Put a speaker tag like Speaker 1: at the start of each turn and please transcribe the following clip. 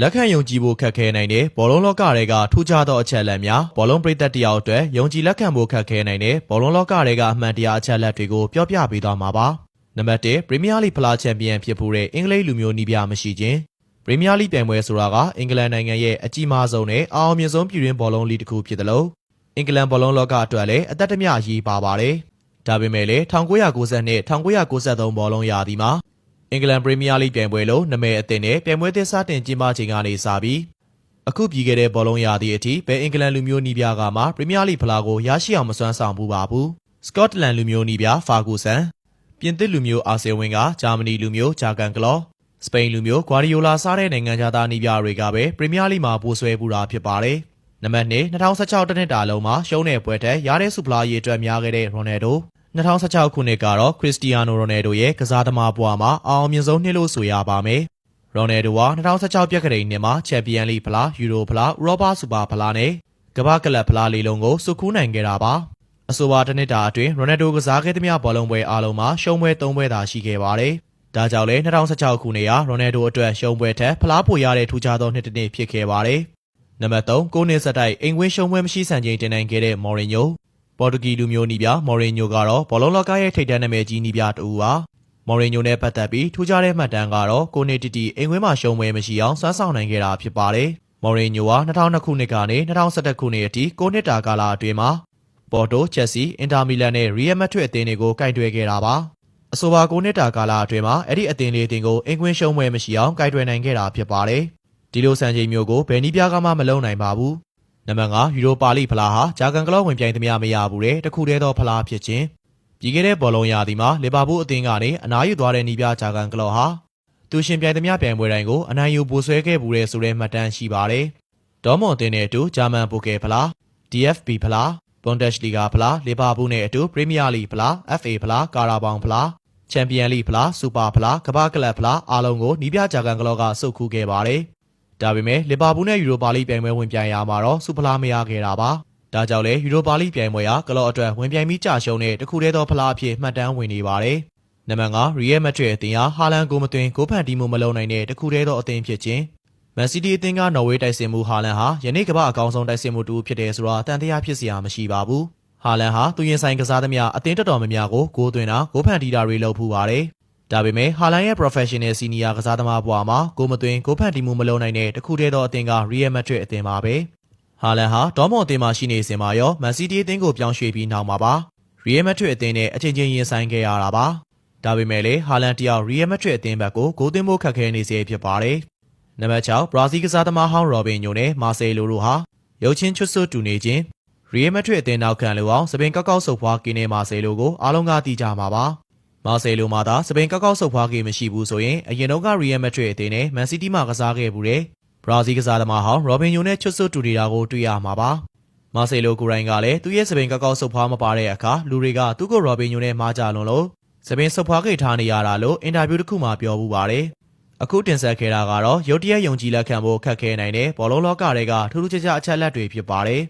Speaker 1: လက်ခံယုံကြည်ဖို့ခက်ခဲနိုင်တဲ့ဘောလုံးလောကတွေကထူးခြားသောအချက်အလက်များဘောလုံးပရိသတ်တယောက်အတွက်ယုံကြည်လက်ခံဖို့ခက်ခဲနိုင်တဲ့ဘောလုံးလောကတွေကအမှန်တရားအချက်အလက်တွေကိုပြောပြပေးသွားမှာပါနံပါတ်1ပရီးမီးယားလိဖလားချန်ပီယံဖြစ်ဖို့တဲ့အင်္ဂလိပ်လူမျိုးနီးပြမရှိခြင်းပရီးမီးယားလိပြိုင်ပွဲဆိုတာကအင်္ဂလန်နိုင်ငံရဲ့အကြီးမားဆုံးနဲ့အအောင်မြင်ဆုံးပြည်တွင်းဘောလုံးလိတစ်ခုဖြစ်တယ်လို့အင်္ဂလန်ဘောလုံးလောကအတွက်လည်းအသက်တမျှအရေးပါပါတယ်ဒါပေမဲ့လည်း1990နဲ့1993ဘောလုံးရာသီမှာ အင်္ဂလန်ပရီးမီးယားလိပြိုင်ပွဲလို့နာမည်အသစ်နဲ့ပြိုင်ပွဲသစ်စတင်ကျင်းပချိန်ကနေစပြီးအခုပြီးခဲ့တဲ့ဘောလုံးရာသီအထိဘယ်အင်္ဂလန်လူမျိုးနီးပြားကမှပရီးမီးယားလိဖလားကိုရရှိအောင်မစွမ်းဆောင်ဘူးပါဘူးစကော့တလန်လူမျိုးနီးပြားဖာဂူဆန်ပြင်သစ်လူမျိုးအာဆယ်ဝင်ကဂျာမနီလူမျိုးဂျာကန်ကလော့စပိန်လူမျိုးဂွာဒီယိုလာစားတဲ့နိုင်ငံသားနီးပြားတွေကပဲပရီးမီးယားလိမှာပိုးဆွဲပူတာဖြစ်ပါတယ်နံပါတ်2 2016တနှစ်တာလုံးမှာရှုံးတဲ့ပွဲထက်ရတဲ့ဆူဖလားရေးအတွက်များခဲ့တဲ့ရိုနယ်ဒို 2016ခုနှစ်ကတော့ခရစ္စတီယာနိုရိုနယ်ဒိုရဲ့ကစားသမားဘဝမှာအအောင်မြင်ဆုံးနှစ်လို့ဆိုရပါမယ်။ရိုနယ်ဒိုဟာ2016ပြက်ကလေးနှစ်မှာချန်ပီယံလိဖလား၊ယူရိုဖလား၊ဥရောပစူပါဖလားနဲ့ကမ္ဘာကလပ်ဖလားလေးလုံးကိုစုခူးနိုင်ခဲ့တာပါ။အဆိုပါတစ်နှစ်တာအတွင်းရိုနယ်ဒိုကစားခဲ့သမျှဘောလုံးပွဲအားလုံးမှာရှုံးပွဲ၃ပွဲသာရှိခဲ့ပါတယ်။ဒါကြောင့်လဲ2016ခုနှစ်ဟာရိုနယ်ဒိုအတွက်ရှုံးပွဲထက်ဖလားပိုရတဲ့ထူးခြားသောနှစ်တစ်နှစ်ဖြစ်ခဲ့ပါတယ်။နံပါတ်3ကိုနှစ်ဆက်တိုက်အိမ်ခွင်းရှုံးပွဲမရှိစံချိန်တင်နိုင်ခဲ့တဲ့မော်ရင်ညို ပေါ်တူဂီလူမျိုးနီးပြမော်ရင်ညိုကတော့ဘောလုံးလောကရဲ့ထိပ်တန်းနာမည်ကြီးနီးပြတူပါမော်ရင်ညိုနဲ့ပတ်သက်ပြီးထူးခြားတဲ့မှတ်တမ်းကတော့ကိုနေတီတီအိမ်ခွင်းမှာရှုံးပွဲမရှိအောင်စွမ်းဆောင်နိုင်ခဲ့တာဖြစ်ပါတယ်မော်ရင်ညိုဟာ2002ခုနှစ်ကနေ2011ခုနှစ်အထိ9နှစ်တာကာလအတွင်းမှာပေါ်တိုချက်စီအင်တာမီလန်နဲ့ရီယယ်မက်ဒရစ်အသင်းတွေကိုကင်တွယ်ခဲ့တာပါအဆိုပါ9နှစ်တာကာလအတွင်းမှာအဲ့ဒီအသင်းလေးအသင်းကိုအိမ်ခွင်းရှုံးပွဲမရှိအောင်ကင်တွယ်နိုင်ခဲ့တာဖြစ်ပါတယ်ဒီလိုစံချိန်မျိုးကိုဘယ်နည်းပြားကမှမလုံနိုင်ပါဘူး နံပါတ်5ယူရိုပါလိဖလားဟာဂျာကန်ကလော့ဝင်ပြိုင်သမျှမရဘူးတဲ့တခုတည်းသောဖလားဖြစ်ခြင်းပြီးခဲ့တဲ့ဘောလုံးရာသီမှာလီဗာပူးအသင်းကနေအနားယူသွားတဲ့နီးပြဂျာကန်ကလော့ဟာသူရှင်ပြိုင်သမျှပြိုင်ပွဲတိုင်းကိုအနိုင်ယူပိုဆွဲခဲ့ဘူးတဲ့ဆိုတဲ့မှတ်တမ်းရှိပါတယ်ဒေါမွန်တင်နဲ့အတူဂျာမန်ပိုကယ်ဖလား DFB ဖလားဘွန်ဒက်ရှ်လီဂါဖလားလီဗာပူးနဲ့အတူပရီးမီးယားလိဖလား FA ဖလားကာရာဘောင်ဖလားချန်ပီယံလိဖလားစူပါဖလားကမ္ဘာကလပ်ဖလားအားလုံးကိုနီးပြဂျာကန်ကလော့ကစုပ်ခူးခဲ့ပါတယ် ဒါပေမဲ့လီဗာပူးနဲ့ယူရိုပါလိပြိုင်ပွဲဝင်ပြိုင်ရမှာတော့စူဖလားမရခဲ့တာပါ။ဒါကြောင့်လဲယူရိုပါလိပြိုင်ပွဲဟာကလော့အတွက်ဝင်ပြိုင်ပြီးကြာရှုံးတဲ့တခုတည်းသောဖလားအဖြစ်မှတ်တမ်းဝင်နေပါတယ်။နံပါတ်5ရီယယ်မက်ဒရစ်အသင်းဟာဟာလန်ကိုမသွင်းကိုဖန်တီမှုမလုံးနိုင်တဲ့တခုတည်းသောအသင်းဖြစ်ခြင်းမန်စီးတီးအသင်းကနော်ဝေးတိုက်စစ်မှုဟာလန်ဟာယနေ့ကမ္ဘာအကောင်းဆုံးတိုက်စစ်မှုတူဖြစ်တယ်ဆိုတာတန်တရားဖြစ်စရာမရှိပါဘူး။ဟာလန်ဟာသူရင်ဆိုင်ကစားသမျှအသင်းတော်တော်များများကိုဂိုးသွင်းတာဂိုးဖန်တီးတာတွေလုပ်ဖူးပါတယ်။ ဒါပေမဲ့ဟာလန်ရဲ့ professional senior ကစားသမားဘဝမှာကိုမသွင်းကိုဖန်တီမှုမလုပ်နိုင်တဲ့တခုတည်းသောအသင်းက Real Madrid အသင်းပါပဲဟာလန်ဟာဒေါမွန်အသင်းမှာရှိနေစဉ်မှာရောမန်စီးတီးအသင်းကိုပြောင်းရွှေ့ပြီးနောက်မှာပါ Real Madrid အသင်းနဲ့အချင်းချင်းရင်ဆိုင်ခဲ့ရတာပါဒါပေမဲ့လည်းဟာလန်တယောက် Real Madrid အသင်းဘက်ကိုဂိုးသွင်းဖို့ခက်ခဲနေစေဖြစ်ပါတယ်နံပါတ်6ဘရာဇီးကစားသမားဟောင်းရော်ဘင်ညိုနဲ့မာဆေလိုတို့ဟာရုပ်ချင်းချွတ်ဆွတ်တူနေခြင်း Real Madrid အသင်းနောက်ခံလိုအောင်စပင်ကောက်ကောက်ဆုပ်ဖွားကင်းနေမာဆေလိုကိုအားလုံးကသိကြမှာပါ မာဆယ်လိုမှာသာစပိန်ကောက်ကောက်ဆုတ်ဖွားခဲ့မရှိဘူးဆိုရင်အရင်တော့ကရီယယ်မက်ဒရစ်အသင်းနဲ့မန်စီးတီးမှာကစားခဲ့ဘူးတဲ့ဘရာဇီးကစားသမားဟောင်းရောဘင်ယိုနဲ့ချွတ်ဆွတ်တူနေတာကိုတွေ့ရမှာပါမာဆယ်လိုကိုရိုင်းကလည်းသူ့ရဲ့စပိန်ကောက်ကောက်ဆုတ်ဖွားမပါတဲ့အခါလူတွေကသူ့ကိုရောဘင်ယိုနဲ့မားကြလွန်လို့စပိန်ဆုတ်ဖွားခဲ့ထားနေရတာလို့အင်တာဗျူးတစ်ခုမှာပြောမှုပါတယ်အခုတင်ဆက်ခဲ့တာကတော့ရုတ်တရက်ယုံကြည်လက်ခံဖို့ခက်ခဲနိုင်တဲ့ဘောလုံးလောကတွေကထူးထူးခြားခြားအချက်လက်တွေဖြစ်ပါတယ်